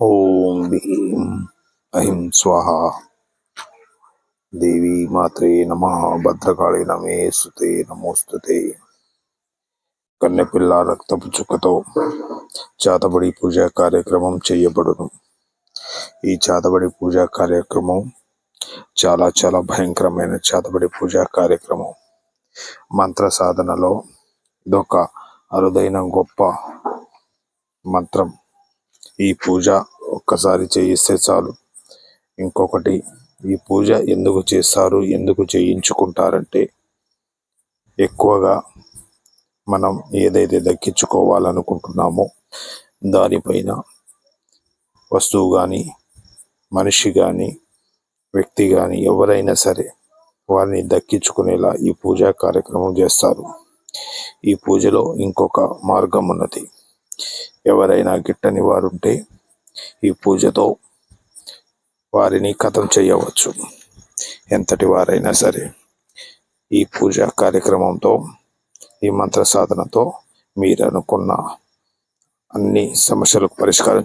ఓం భీం ఐం స్వాహ. దేవి మాత్రే నమ భద్రకాళి నమే సుతే నమోస్తుతే. కన్నెపిల్ల రక్తపు చుక్కతో చాతబడి పూజా కార్యక్రమం చేయబడును. ఈ చాతబడి పూజా కార్యక్రమం చాలా చాలా భయంకరమైన చాతబడి పూజా కార్యక్రమం. మంత్ర సాధనలో ఇదొక అరుదైన గొప్ప మంత్రం ఈ పూజ ఒక్కసారి చేయిస్తే చాలు. ఇంకొకటి ఈ పూజ ఎందుకు చేస్తారు ఎందుకు చేయించుకుంటారంటే ఎక్కువగా మనం ఏదైతే దక్కించుకోవాలనుకుంటున్నామో దానిపైన వస్తువు కానీ మనిషి కానీ వ్యక్తి కానీ ఎవరైనా సరే వారిని దక్కించుకునేలా ఈ పూజా కార్యక్రమం చేస్తారు. ఈ పూజలో ఇంకొక మార్గం ఉన్నది. ఎవరైనా గిట్టని వారుంటే ఈ పూజతో వారిని కథం చేయవచ్చు. ఎంతటి వారైనా సరే ఈ పూజా కార్యక్రమంతో ఈ మంత్ర సాధనతో మీరు అనుకున్న అన్ని సమస్యలకు పరిష్కారం